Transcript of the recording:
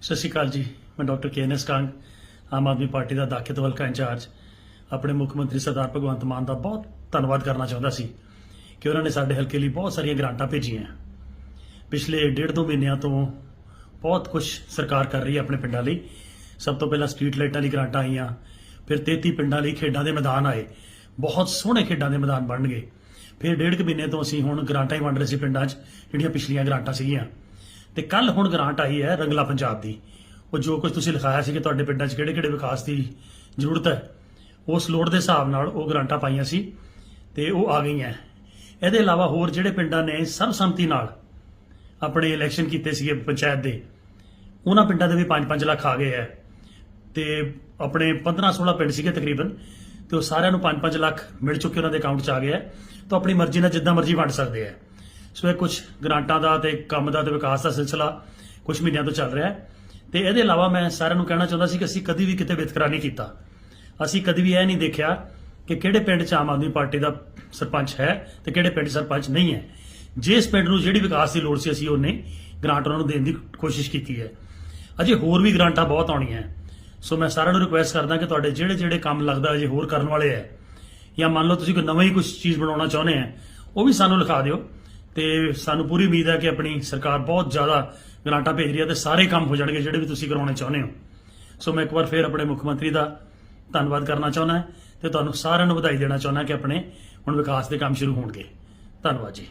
ਸਤਿ ਸ਼੍ਰੀ ਅਕਾਲ ਜੀ, ਮੈਂ doctor K N S Kang, Aam Aadmi Party ਦਾ ਦਾਖਿਤ ਹਲਕਾ ਇੰਚਾਰਜ। ਆਪਣੇ ਮੁੱਖ ਮੰਤਰੀ ਸਰਦਾਰ ਭਗਵੰਤ ਮਾਨ ਦਾ ਬਹੁਤ ਧੰਨਵਾਦ ਕਰਨਾ ਚਾਹੁੰਦਾ ਸੀ ਕਿ ਉਹਨਾਂ ਨੇ ਸਾਡੇ ਹਲਕੇ ਲਈ ਬਹੁਤ ਸਾਰੀਆਂ ਗ੍ਰਾਂਟਾਂ ਭੇਜੀਆਂ ਪਿਛਲੇ ਡੇਢ ਦੋ ਮਹੀਨਿਆਂ ਤੋਂ ਬਹੁਤ ਕੁਝ ਸਰਕਾਰ ਕਰ ਰਹੀ ਹੈ ਆਪਣੇ ਪਿੰਡਾਂ ਲਈ। ਸਭ ਤੋਂ ਪਹਿਲਾਂ ਸਟਰੀਟ ਲਾਈਟਾਂ ਲਈ ਗ੍ਰਾਂਟਾਂ ਆਈਆਂ, ਫਿਰ 33 ਪਿੰਡਾਂ ਲਈ ਖੇਡਾਂ ਦੇ ਮੈਦਾਨ ਆਏ। ਬਹੁਤ ਸੋਹਣੇ ਖੇਡਾਂ ਦੇ ਮੈਦਾਨ ਬਣ ਗਏ ਫਿਰ ਡੇਢ ਕੁ ਮਹੀਨੇ ਤੋਂ ਅਸੀਂ ਹੁਣ ਗ੍ਰਾਂਟਾਂ ਹੀ ਵੰਡ ਰਹੇ ਸੀ ਪਿੰਡਾਂ 'ਚ, ਜਿਹੜੀਆਂ ਪਿਛਲੀਆਂ ਗ੍ਰਾਂਟਾਂ ਸੀਗੀਆਂ। ਤੇ ਕੱਲ ਹੁਣ ਗ੍ਰਾਂਟ ਆਈ ਹੈ ਰੰਗਲਾ ਪੰਜਾਬ ਦੀ। ਉਹ ਜੋ ਕੁਝ ਤੁਸੀਂ ਲਿਖਾਇਆ ਸੀ ਕਿ ਤੁਹਾਡੇ ਪਿੰਡਾਂ 'ਚ ਕਿਹੜੇ-ਕਿਹੜੇ ਵਿਕਾਸ ਦੀ ਜ਼ਰੂਰਤ ਹੈ, ਉਸ ਲੋੜ ਦੇ ਹਿਸਾਬ ਨਾਲ ਉਹ ਗ੍ਰਾਂਟਾਂ ਪਾਈਆਂ ਸੀ ਤੇ ਉਹ ਆ ਗਈਆਂ। ਇਹਦੇ ਇਲਾਵਾ ਹੋਰ ਜਿਹੜੇ ਪਿੰਡਾਂ ਨੇ ਸਰਬਸੰਮਤੀ ਨਾਲ ਆਪਣੇ ਇਲੈਕਸ਼ਨ ਕੀਤੇ ਸੀਗੇ ਪੰਚਾਇਤ ਦੇ, ਉਹਨਾਂ ਪਿੰਡਾਂ ਦੇ ਵੀ 5-5 ਲੱਖ ਆ ਗਏ ਹੈ। ਤੇ ਆਪਣੇ 15-16 ਪਿੰਡ ਸੀਗੇ ਤਕਰੀਬਨ, ਤੇ ਉਹ ਸਾਰਿਆਂ ਨੂੰ 5-5 ਲੱਖ ਮਿਲ ਚੁੱਕੇ ਉਹਨਾਂ ਦੇ ਅਕਾਊਂਟ 'ਚ ਆ ਗਿਆ ਹੈ। ਤਾਂ ਆਪਣੀ ਮਰਜ਼ੀ ਨਾਲ ਜਿੱਦਾਂ ਮਰਜ਼ੀ ਵੰਡ ਸਕਦੇ ਹੈ। ਸੋ ਇਹ ਕੁਝ ਗ੍ਰਾਂਟਾਂ ਦਾ ਤੇ ਕੰਮ ਦਾ ਤੇ ਵਿਕਾਸ ਦਾ ਸਿਲਸਿਲਾ ਕੁਝ ਮਹੀਨਿਆਂ ਤੋਂ ਚੱਲ ਰਿਹਾ ਹੈ। ਤੇ ਇਹਦੇ ਇਲਾਵਾ ਮੈਂ ਸਾਰਿਆਂ ਨੂੰ ਕਹਿਣਾ ਚਾਹੁੰਦਾ ਸੀ ਕਿ ਅਸੀਂ ਕਦੀ ਵੀ ਕਿਤੇ ਵਿਤਕਰਾ ਨਹੀਂ ਕੀਤਾ। ਅਸੀਂ ਕਦੀ ਵੀ ਇਹ ਨਹੀਂ ਦੇਖਿਆ ਕਿ ਕਿਹੜੇ ਪਿੰਡ 'ਚ ਆਮ ਆਦਮੀ ਪਾਰਟੀ ਦਾ ਸਰਪੰਚ ਹੈ ਤੇ ਕਿਹੜੇ ਪਿੰਡ 'ਚ ਸਰਪੰਚ ਨਹੀਂ ਹੈ। ਜਿਸ ਪਿੰਡ ਨੂੰ ਜਿਹੜੀ ਵਿਕਾਸ ਦੀ ਲੋੜ ਸੀ, ਅਸੀਂ ਉਹਨੇ ਗ੍ਰਾਂਟ ਉਹਨਾਂ ਨੂੰ ਦੇਣ ਦੀ ਕੋਸ਼ਿਸ਼ ਕੀਤੀ ਹੈ। ਅਜੇ ਹੋਰ ਵੀ ਗ੍ਰਾਂਟਾਂ ਬਹੁਤ ਆਉਣੀਆਂ ਹੈ। ਸੋ ਮੈਂ ਸਾਰਿਆਂ ਨੂੰ ਰਿਕੁਐਸਟ ਕਰਦਾ ਕਿ ਤੁਹਾਡੇ ਜਿਹੜੇ ਜਿਹੜੇ ਕੰਮ ਲੱਗਦਾ ਅਜੇ ਹੋਰ ਕਰਨ ਵਾਲੇ ਹੈ ਜਾਂ ਮੰਨ ਲਓ ਤੁਸੀਂ ਕੋਈ ਨਵਾਂ ਹੀ ਕੁਝ ਚੀਜ਼ ਬਣਾਉਣਾ ਚਾਹੁੰਦੇ ਆ ਉਹ ਵੀ ਸਾਨੂੰ ਲਿਖਾ ਦਿਓ। ਤੇ ਸਾਨੂੰ ਪੂਰੀ ਉਮੀਦ ਹੈ ਕਿ ਆਪਣੀ ਸਰਕਾਰ ਬਹੁਤ ਜ਼ਿਆਦਾ ਗ੍ਰਾਂਟਾਂ ਭੇਜ ਰਹੀ ਹੈ ਤੇ ਸਾਰੇ ਕੰਮ ਹੋ ਜਾਣਗੇ ਜਿਹੜੇ ਵੀ ਤੁਸੀਂ ਕਰਾਉਣੇ ਚਾਹੁੰਦੇ ਹੋ। ਸੋ ਮੈਂ ਇੱਕ ਵਾਰ ਫੇਰ ਆਪਣੇ ਮੁੱਖ ਮੰਤਰੀ ਦਾ ਧੰਨਵਾਦ ਕਰਨਾ ਚਾਹੁੰਦਾ ਤੇ ਤੁਹਾਨੂੰ ਸਾਰਿਆਂ ਨੂੰ ਵਧਾਈ ਦੇਣਾ ਚਾਹੁੰਦਾ ਕਿ ਆਪਣੇ ਹੁਣ ਵਿਕਾਸ ਦੇ ਕੰਮ ਸ਼ੁਰੂ ਹੋਣਗੇ। ਧੰਨਵਾਦ ਜੀ।